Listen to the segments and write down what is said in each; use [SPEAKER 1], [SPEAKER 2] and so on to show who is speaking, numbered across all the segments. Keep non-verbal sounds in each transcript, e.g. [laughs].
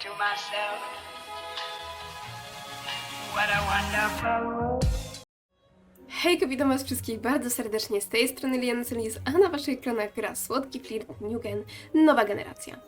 [SPEAKER 1] to myself, what a wonderful world.
[SPEAKER 2] Hejka, witam was wszystkich bardzo serdecznie. Z tej strony Liana Celis, a na waszych ekranach gra Słodki Flirt Newgen, nowa generacja.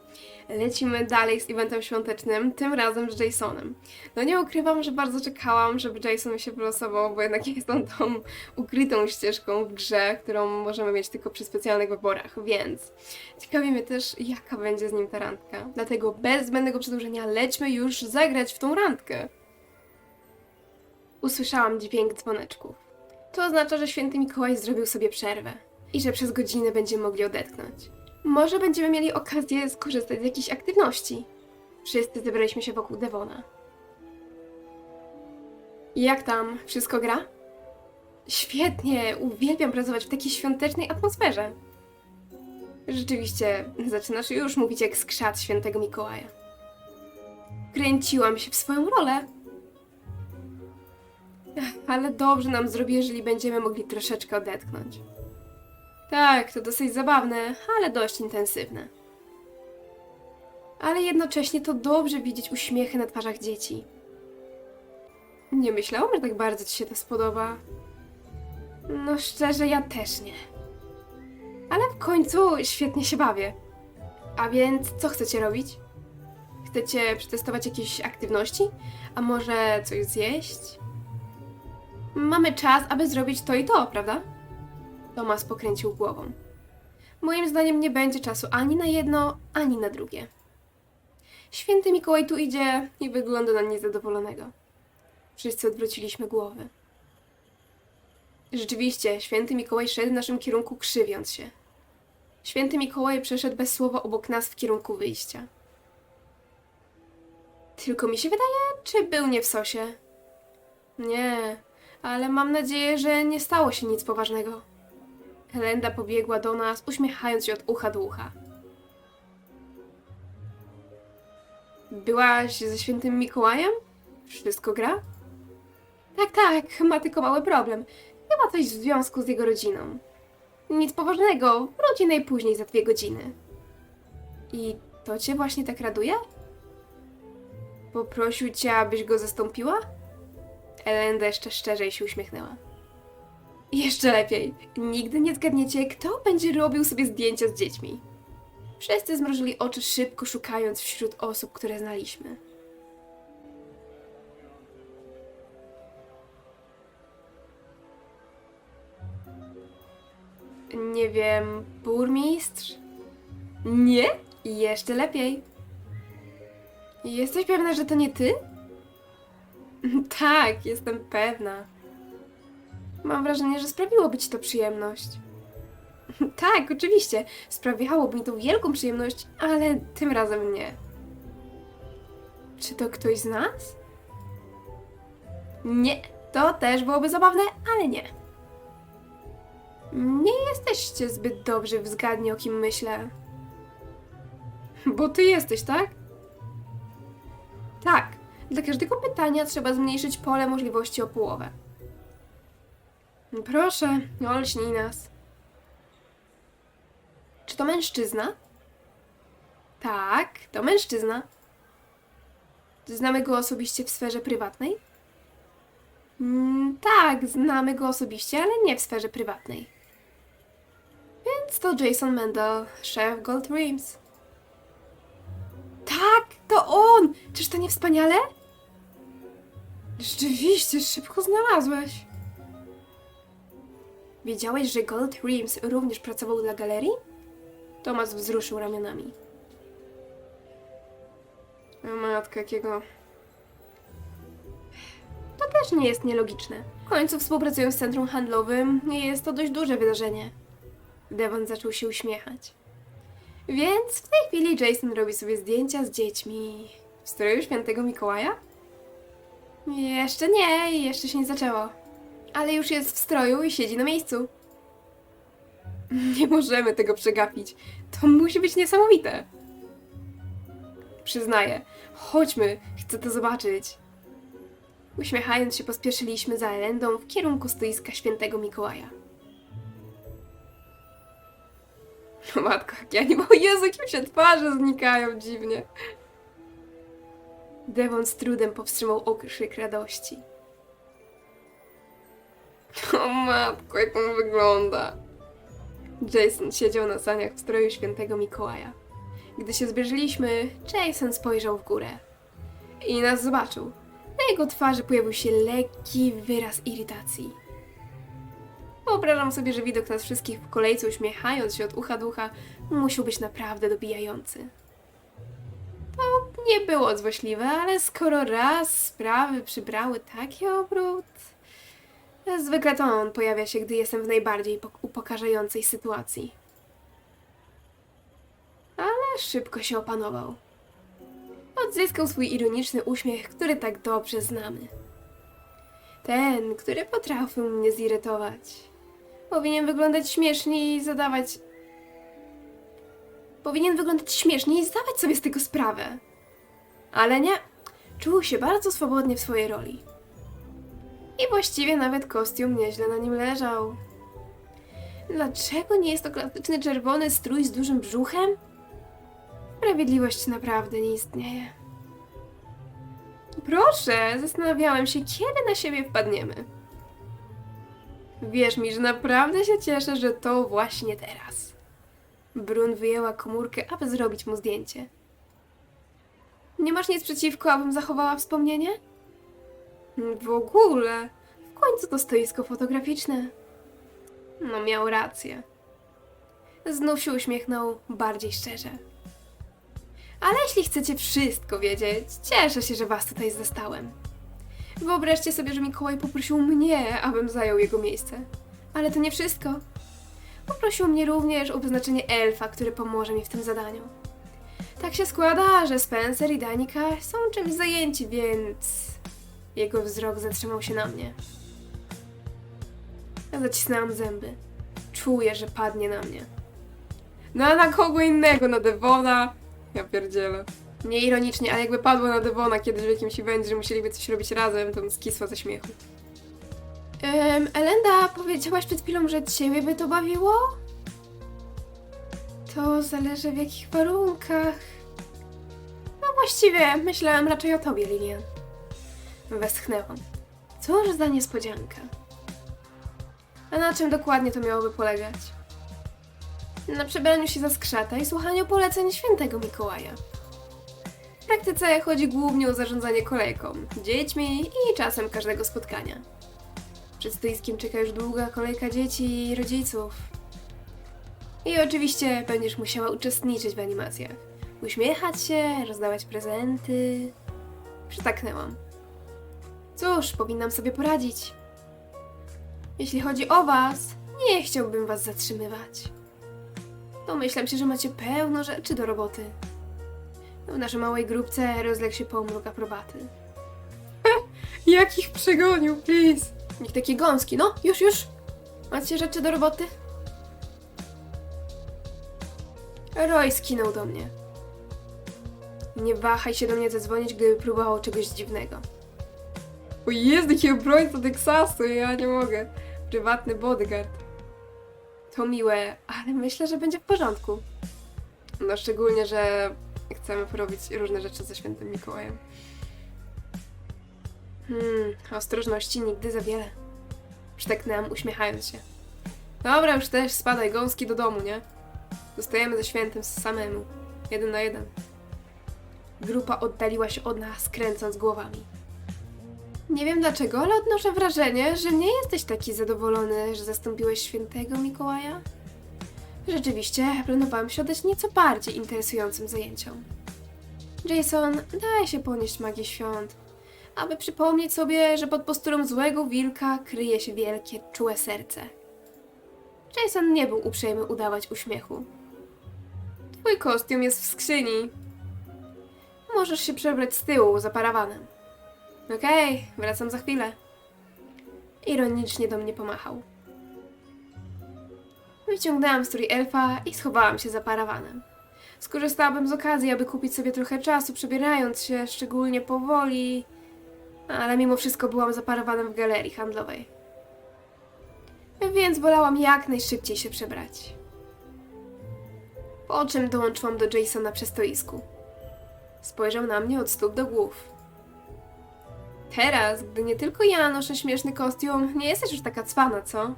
[SPEAKER 2] Lecimy dalej z eventem świątecznym, tym razem z Jasonem. No nie ukrywam, że bardzo czekałam, żeby Jason się wylosował, bo jednak [laughs] jest on tą ukrytą ścieżką w grze, którą możemy mieć tylko przy specjalnych wyborach, więc ciekawi mnie też, jaka będzie z nim ta randka. Dlatego bez zbędnego przedłużenia lećmy już zagrać w tą randkę. Usłyszałam dźwięk dzwoneczków. To oznacza, że święty Mikołaj zrobił sobie przerwę i że przez godzinę będziemy mogli odetchnąć. Może będziemy mieli okazję skorzystać z jakiejś aktywności. Wszyscy zebraliśmy się wokół Devona. Jak tam? Wszystko gra? Świetnie! Uwielbiam pracować w takiej świątecznej atmosferze. Rzeczywiście, zaczynasz już mówić jak skrzat świętego Mikołaja. Kręciłam się w swoją rolę. Ale dobrze nam zrobi, jeżeli będziemy mogli troszeczkę odetchnąć. Tak, to dosyć zabawne, ale dość intensywne. Ale jednocześnie to dobrze widzieć uśmiechy na twarzach dzieci. Nie myślałam, że tak bardzo ci się to spodoba. No szczerze, ja też nie. Ale w końcu świetnie się bawię. A więc co chcecie robić? Chcecie przetestować jakieś aktywności? A może coś zjeść? Mamy czas, aby zrobić to i to, prawda? Tomas pokręcił głową. Moim zdaniem nie będzie czasu ani na jedno, ani na drugie. Święty Mikołaj tu idzie i wygląda na niezadowolonego. Wszyscy odwróciliśmy głowy. Rzeczywiście, święty Mikołaj szedł w naszym kierunku krzywiąc się. Święty Mikołaj przeszedł bez słowa obok nas w kierunku wyjścia. Tylko mi się wydaje, czy był nie w sosie? Nie, ale mam nadzieję, że nie stało się nic poważnego. Helenda pobiegła do nas, uśmiechając się od ucha do ucha. Byłaś ze świętym Mikołajem? Wszystko gra? Tak, tak, ma tylko mały problem. Chyba coś w związku z jego rodziną. Nic poważnego, wróci najpóźniej za dwie godziny. I to cię właśnie tak raduje? Poprosił cię, abyś go zastąpiła? Elenda jeszcze szczerzej się uśmiechnęła. Jeszcze lepiej. Nigdy nie zgadniecie, kto będzie robił sobie zdjęcia z dziećmi. Wszyscy zmrużyli oczy szybko szukając wśród osób, które znaliśmy. Nie wiem, burmistrz? Nie? Jeszcze lepiej. Jesteś pewna, że to nie ty? [laughs] Tak, jestem pewna. Mam wrażenie, że sprawiłoby ci to przyjemność. [laughs] Tak, oczywiście. Sprawiałoby mi to wielką przyjemność, ale tym razem nie. Czy to ktoś z nas? Nie, to też byłoby zabawne, ale nie. Nie jesteście zbyt dobrzy w zgadnie, o kim myślę. Bo ty jesteś, tak? Tak. Dla każdego pytania trzeba zmniejszyć pole możliwości o połowę. Proszę, olśnij nas. Czy to mężczyzna? Tak, to mężczyzna. Znamy go osobiście w sferze prywatnej? Mm, tak, znamy go osobiście, ale nie w sferze prywatnej. Więc to Jason Mendel, szef Gold Dreams. Tak, to on! Czyż to nie wspaniale? Rzeczywiście, szybko znalazłeś. Wiedziałeś, że Gold Reams również pracował dla galerii? Tomas wzruszył ramionami. O matko, jakiego... To też nie jest nielogiczne. W końcu współpracują z centrum handlowym i jest to dość duże wydarzenie. Devon zaczął się uśmiechać. Więc w tej chwili Jason robi sobie zdjęcia z dziećmi w stroju świętego Mikołaja? Jeszcze nie, jeszcze się nie zaczęło. Ale już jest w stroju i siedzi na miejscu. Nie możemy tego przegapić. To musi być niesamowite. Przyznaję. Chodźmy, chcę to zobaczyć. Uśmiechając się, pospieszyliśmy za Elendą w kierunku stoiska świętego Mikołaja. O matko, jak ja nie mam... Jezu, jakim się twarze znikają dziwnie. Devon z trudem powstrzymał okrzyk radości. [laughs] O matko, jak on wygląda! Jason siedział na saniach w stroju świętego Mikołaja. Gdy się zbliżyliśmy, Jason spojrzał w górę i nas zobaczył. Na jego twarzy pojawił się lekki wyraz irytacji. Wyobrażam sobie, że widok nas wszystkich w kolejce uśmiechając się od ucha do ucha musiał być naprawdę dobijający. Nie było złośliwe, ale skoro raz sprawy przybrały taki obrót... Zwykle to on pojawia się, gdy jestem w najbardziej pok- upokarzającej sytuacji. Ale szybko się opanował. Odzyskał swój ironiczny uśmiech, który tak dobrze znamy. Ten, który potrafił mnie zirytować. Powinien wyglądać śmiesznie i zadawać. Powinien wyglądać śmiesznie i zdawać sobie z tego sprawę. Ale nie. Czuł się bardzo swobodnie w swojej roli. I właściwie nawet kostium nieźle na nim leżał. Dlaczego nie jest to klasyczny czerwony strój z dużym brzuchem? Sprawiedliwość naprawdę nie istnieje. Proszę, zastanawiałem się, kiedy na siebie wpadniemy. Wierz mi, że naprawdę się cieszę, że to właśnie teraz. Brun wyjęła komórkę, aby zrobić mu zdjęcie. Nie masz nic przeciwko, abym zachowała wspomnienie? W ogóle. W końcu to stoisko fotograficzne. No, miał rację. Znów się uśmiechnął bardziej szczerze. Ale jeśli chcecie wszystko wiedzieć, cieszę się, że was tutaj zastałem. Wyobraźcie sobie, że Mikołaj poprosił mnie, abym zajął jego miejsce. Ale to nie wszystko. Poprosił mnie również o wyznaczenie elfa, który pomoże mi w tym zadaniu. Tak się składa, że Spencer i Danika są czymś zajęci, więc jego wzrok zatrzymał się na mnie. Ja zacisnęłam zęby. Czuję, że padnie na mnie. No a na kogo innego? Na Devona? Ja pierdzielę. Nie ironicznie, ale jakby padło na Devona kiedyś w jakimś evencie, że musieliby coś robić razem, to bym skisła ze śmiechu. Elenda, powiedziałaś przed chwilą, że ciebie by to bawiło? To zależy w jakich warunkach. No właściwie, myślałam raczej o tobie, Lilian. Westchnęłam. Cóż za niespodzianka. A na czym dokładnie to miałoby polegać? Na przebraniu się za skrzata i słuchaniu poleceń świętego Mikołaja. W praktyce chodzi głównie o zarządzanie kolejką, dziećmi i czasem każdego spotkania. Przed stoiskiem czeka już długa kolejka dzieci i rodziców. I oczywiście będziesz musiała uczestniczyć w animacjach. Uśmiechać się, rozdawać prezenty. Przytaknęłam. Cóż, powinnam sobie poradzić. Jeśli chodzi o Was, nie chciałbym Was zatrzymywać. Domyślam się, że macie pełno rzeczy do roboty. W naszej małej grupce rozległ się pomruk aprobaty. Jak ich przegonił, please! Niech taki gąski, no, już, już! Macie rzeczy do roboty? Roy skinął do mnie. Nie wahaj się do mnie zadzwonić, gdyby próbował czegoś dziwnego. O jest, jaki obrońca Teksasu, ja nie mogę. Prywatny bodyguard. To miłe, ale myślę, że będzie w porządku. No szczególnie, że chcemy porobić różne rzeczy ze świętym Mikołajem. Hmm, ostrożności nigdy za wiele. Przytaknęłam, uśmiechając się. Dobra, już też spadaj gąski do domu, nie? Zostajemy ze świętym samemu. Jeden na jeden. Grupa oddaliła się od nas, kręcąc głowami. Nie wiem dlaczego, ale odnoszę wrażenie, że nie jesteś taki zadowolony, że zastąpiłeś świętego Mikołaja. Rzeczywiście, planowałam się oddać nieco bardziej interesującym zajęciom. Jason, daj się ponieść magii świąt, aby przypomnieć sobie, że pod posturą złego wilka kryje się wielkie, czułe serce. Jason nie był uprzejmy udawać uśmiechu. Twój kostium jest w skrzyni. Możesz się przebrać z tyłu, za parawanem. Okej, wracam za chwilę. Ironicznie do mnie pomachał. Wyciągnęłam strój elfa i schowałam się za parawanem. Skorzystałabym z okazji, aby kupić sobie trochę czasu, przebierając się szczególnie powoli, ale mimo wszystko byłam za parawanem w galerii handlowej. Więc wolałam jak najszybciej się przebrać. Po czym dołączyłam do Jasona przy stoisku. Spojrzał na mnie od stóp do głów. Teraz, gdy nie tylko ja noszę śmieszny kostium, nie jesteś już taka cwana, co?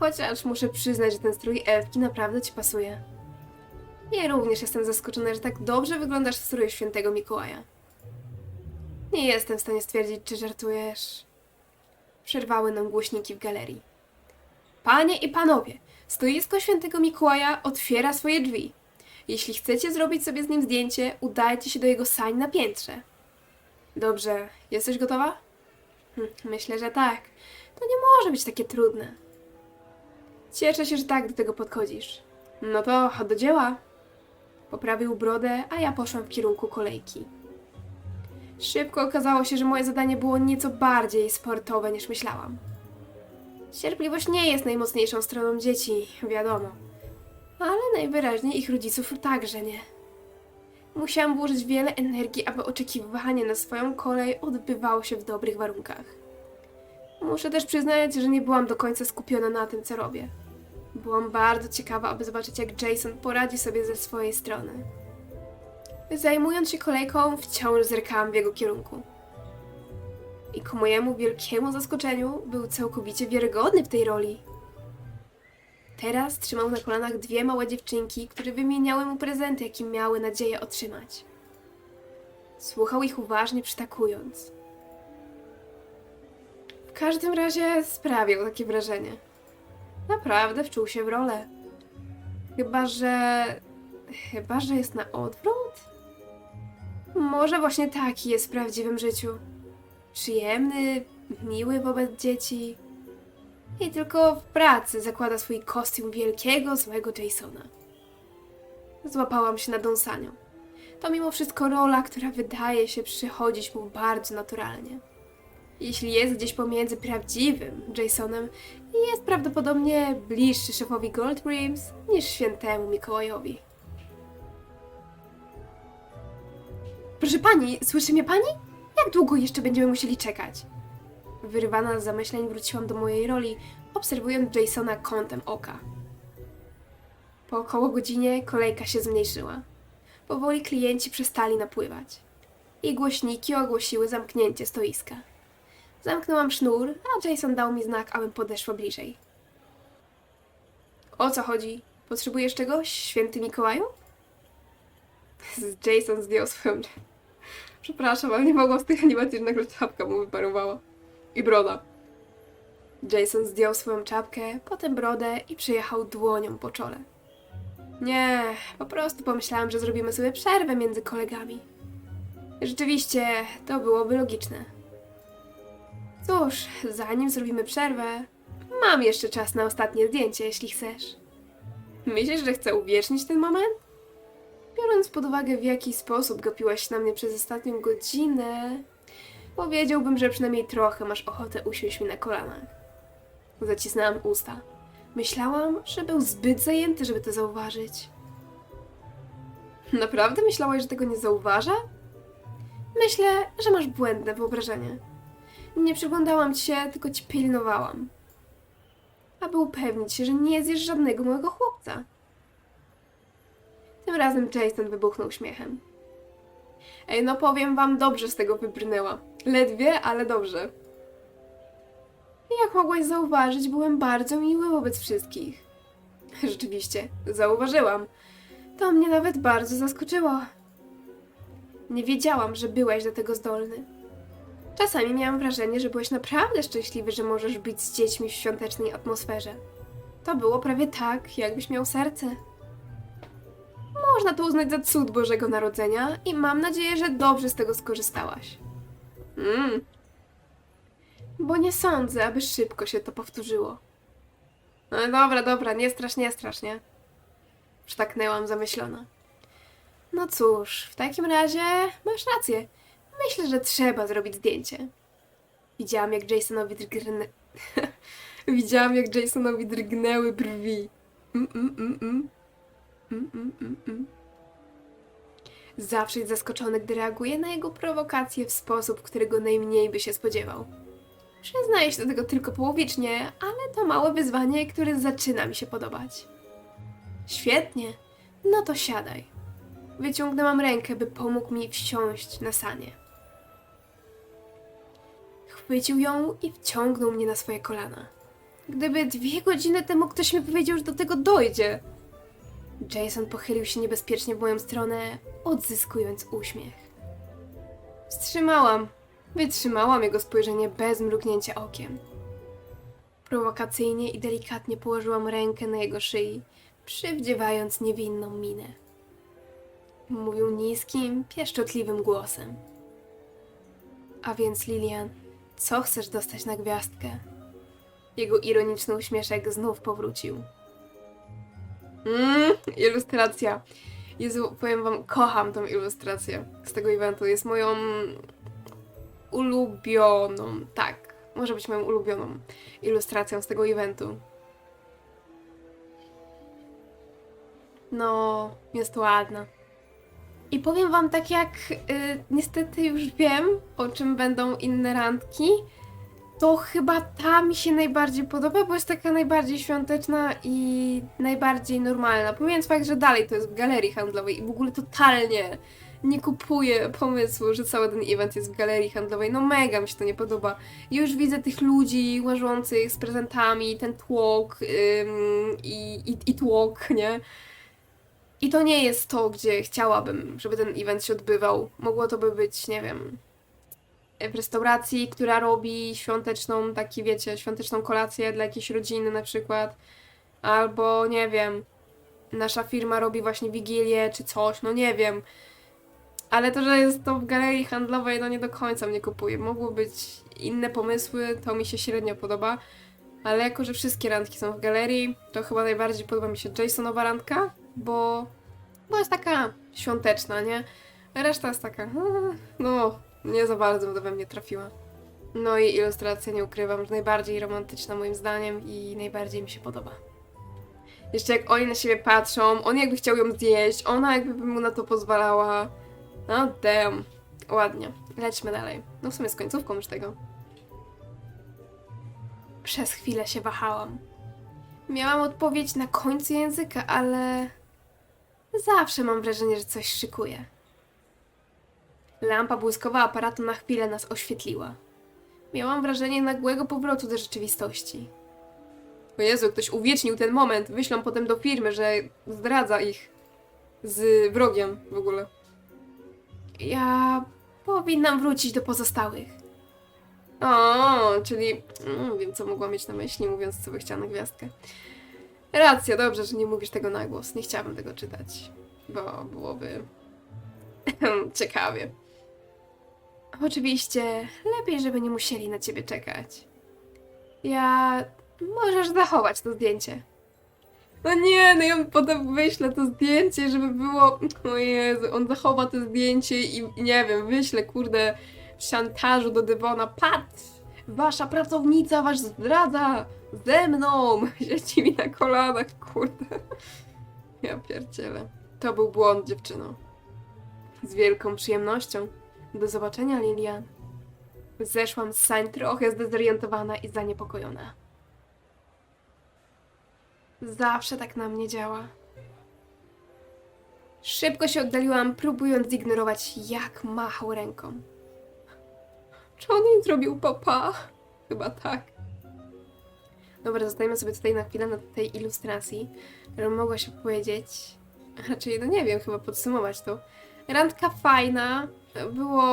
[SPEAKER 2] Chociaż muszę przyznać, że ten strój elfki naprawdę ci pasuje. Ja również jestem zaskoczona, że tak dobrze wyglądasz w stroju świętego Mikołaja. Nie jestem w stanie stwierdzić, czy żartujesz. Przerwały nam głośniki w galerii. Panie i panowie, stoisko świętego Mikołaja otwiera swoje drzwi. Jeśli chcecie zrobić sobie z nim zdjęcie, udajcie się do jego sań na piętrze. Dobrze, jesteś gotowa? Hm, Myślę, że tak. To nie może być takie trudne. Cieszę się, że tak do tego podchodzisz. No to do dzieła. Poprawił brodę, a ja poszłam w kierunku kolejki. Szybko okazało się, że moje zadanie było nieco bardziej sportowe niż myślałam. Cierpliwość nie jest najmocniejszą stroną dzieci, wiadomo. Ale najwyraźniej ich rodziców także nie. Musiałam włożyć wiele energii, aby oczekiwanie na swoją kolej odbywało się w dobrych warunkach. Muszę też przyznać, że nie byłam do końca skupiona na tym, co robię. Byłam bardzo ciekawa, aby zobaczyć, jak Jason poradzi sobie ze swojej strony. Zajmując się kolejką, wciąż zerkałam w jego kierunku. I ku mojemu wielkiemu zaskoczeniu był całkowicie wiarygodny w tej roli. Teraz trzymał na kolanach dwie małe dziewczynki, które wymieniały mu prezenty, jakie miały nadzieję otrzymać. Słuchał ich uważnie, przytakując. W każdym razie sprawiał takie wrażenie. Naprawdę wczuł się w rolę. Chyba, że. Chyba, że jest na odwrót? Może właśnie taki jest w prawdziwym życiu. Przyjemny, miły wobec dzieci. I tylko w pracy zakłada swój kostium wielkiego, złego Jasona. Złapałam się na dąsaniu. To mimo wszystko rola, która wydaje się przychodzić mu bardzo naturalnie. Jeśli jest gdzieś pomiędzy prawdziwym Jasonem, jest prawdopodobnie bliższy szefowi Goldbrims niż świętemu Mikołajowi. Proszę pani, słyszy mnie pani? Jak długo jeszcze będziemy musieli czekać? Wyrywana z zamyśleń wróciłam do mojej roli, obserwując Jasona kątem oka. Po około godzinie kolejka się zmniejszyła. Powoli klienci przestali napływać. I głośniki ogłosiły zamknięcie stoiska. Zamknęłam sznur, a Jason dał mi znak, abym podeszła bliżej. O co chodzi? Potrzebujesz czegoś, święty Mikołaju? [laughs] Jason zdjął swoją... Przepraszam, ale nie mogłam z tych animacji, nagle czapka mu wyparowała. I broda. Jason zdjął swoją czapkę, potem brodę i przyjechał dłonią po czole. Nie, po prostu pomyślałam, że zrobimy sobie przerwę między kolegami. Rzeczywiście, to byłoby logiczne. Cóż, zanim zrobimy przerwę, mam jeszcze czas na ostatnie zdjęcie, jeśli chcesz. Myślisz, że chcę uwiecznić ten moment? Biorąc pod uwagę, w jaki sposób gapiłaś na mnie przez ostatnią godzinę, powiedziałbym, że przynajmniej trochę masz ochotę usiąść mi na kolanach. Zacisnęłam usta. Myślałam, że był zbyt zajęty, żeby to zauważyć. Naprawdę myślałaś, że tego nie zauważa? Myślę, że masz błędne wyobrażenie. Nie przyglądałam ci się, tylko ci pilnowałam. Aby upewnić się, że nie zjesz żadnego mojego chłopca. Tym razem Jason wybuchnął śmiechem. Ej, no powiem wam, dobrze z tego wybrnęła. Ledwie, ale dobrze. Jak mogłaś zauważyć, byłem bardzo miły wobec wszystkich. [laughs] Rzeczywiście, zauważyłam. To mnie nawet bardzo zaskoczyło. Nie wiedziałam, że byłeś do tego zdolny. Czasami miałam wrażenie, że byłeś naprawdę szczęśliwy, że możesz być z dziećmi w świątecznej atmosferze. To było prawie tak, jakbyś miał serce. Można to uznać za cud Bożego Narodzenia i mam nadzieję, że dobrze z tego skorzystałaś. Mm. Bo nie sądzę, aby szybko się to powtórzyło. No dobra, dobra, nie strasz, nie strasz, nie? Przytaknęłam zamyślona. No cóż, w takim razie masz rację. Myślę, że trzeba zrobić zdjęcie. Widziałam, jak Jasonowi drgnę... [laughs] Widziałam, jak Jasonowi drgnęły brwi. Mm, mm, mm, mm. Mm, mm, mm. Zawsze jest zaskoczony, gdy reaguje na jego prowokacje w sposób, którego najmniej by się spodziewał. Przyznaję się do tego tylko połowicznie, ale to małe wyzwanie, które zaczyna mi się podobać. Świetnie, no to siadaj. Wyciągnęłam rękę, by pomógł mi wsiąść na sanie. Chwycił ją i wciągnął mnie na swoje kolana. Gdyby dwie godziny temu ktoś mi powiedział, że do tego dojdzie. Jason pochylił się niebezpiecznie w moją stronę, odzyskując uśmiech. Wstrzymałam. Wytrzymałam jego spojrzenie bez mrugnięcia okiem. Prowokacyjnie i delikatnie położyłam rękę na jego szyi, przywdziewając niewinną minę. Mówił niskim, pieszczotliwym głosem. A więc, Lilian, co chcesz dostać na gwiazdkę? Jego ironiczny uśmieszek znów powrócił. Mmm, ilustracja. Jezu, powiem wam, kocham tą ilustrację z tego eventu. Jest moją ulubioną, tak, może być moją ulubioną ilustracją z tego eventu. No, jest ładna. I powiem wam tak jak y, niestety już wiem, o czym będą inne randki, to chyba ta mi się najbardziej podoba, bo jest taka najbardziej świąteczna i najbardziej normalna. Pomijając fakt, że dalej to jest w galerii handlowej i w ogóle totalnie nie kupuję pomysłu, że cały ten event jest w galerii handlowej. No mega mi się to nie podoba. Już widzę tych ludzi łażących z prezentami, ten tłok ym, i, i, i tłok, nie? I to nie jest to, gdzie chciałabym, żeby ten event się odbywał. Mogło to by być, nie wiem, w restauracji, która robi świąteczną, taki wiecie, świąteczną kolację dla jakiejś rodziny na przykład. Albo, nie wiem, nasza firma robi właśnie wigilię czy coś, no nie wiem. Ale to, że jest to w galerii handlowej, no nie do końca mnie kupuje. Mogły być inne pomysły, to mi się średnio podoba. Ale jako, że wszystkie randki są w galerii, to chyba najbardziej podoba mi się Jasonowa randka, bo, bo jest taka świąteczna, nie? Reszta jest taka, no, nie za bardzo do we mnie trafiła. No i ilustracja, nie ukrywam, że najbardziej romantyczna moim zdaniem i najbardziej mi się podoba. Jeszcze jak oni na siebie patrzą, on jakby chciał ją zjeść, ona jakby by mu na to pozwalała. No damn. Ładnie. Lećmy dalej. No w sumie z końcówką już tego. Przez chwilę się wahałam. Miałam odpowiedź na końcu języka, ale... Zawsze mam wrażenie, że coś szykuje. Lampa błyskowa aparatu na chwilę nas oświetliła. Miałam wrażenie nagłego powrotu do rzeczywistości. O Jezu, ktoś uwiecznił ten moment. Wyślą potem do firmy, że zdradza ich z wrogiem w ogóle. Ja powinnam wrócić do pozostałych. O, czyli mm, wiem, co mogła mieć na myśli, mówiąc, chciała na gwiazdkę. Racja, dobrze, że nie mówisz tego na głos. Nie chciałabym tego czytać, bo byłoby [laughs] ciekawie. Oczywiście, lepiej, żeby nie musieli na ciebie czekać. Ja... Możesz zachować to zdjęcie. No nie, no ja potem wyślę to zdjęcie, żeby było... O Jezu, on zachowa to zdjęcie i i nie wiem, wyślę, kurde, szantażu do Devona. Patrz! Wasza pracownica was zdradza! Ze mną! [laughs] Siedzi mi na kolanach, kurde. Ja pierdzielę. To był błąd, dziewczyno. Z wielką przyjemnością. Do zobaczenia, Lilian. Zeszłam z sań trochę zdezorientowana i zaniepokojona. Zawsze tak na mnie działa. Szybko się oddaliłam, próbując zignorować, jak machał ręką. Czy on jej zrobił papa? Chyba tak. Dobra, zostajemy sobie tutaj na chwilę na tej ilustracji, którą mogła się powiedzieć. Raczej, no nie wiem, chyba podsumować to. Randka fajna, było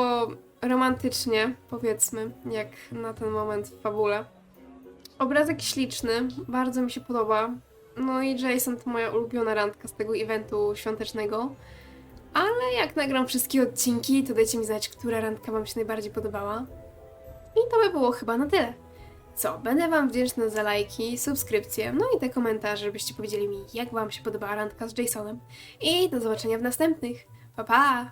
[SPEAKER 2] romantycznie, powiedzmy, jak na ten moment w fabule. Obrazek śliczny, bardzo mi się podoba. No i Jason to moja ulubiona randka z tego eventu świątecznego. Ale jak nagram wszystkie odcinki, to dajcie mi znać, która randka Wam się najbardziej podobała. I to by było chyba na tyle. Co, będę Wam wdzięczna za lajki, subskrypcje, no i te komentarze, żebyście powiedzieli mi, jak Wam się podobała randka z Jasonem. I do zobaczenia w następnych. Pa pa!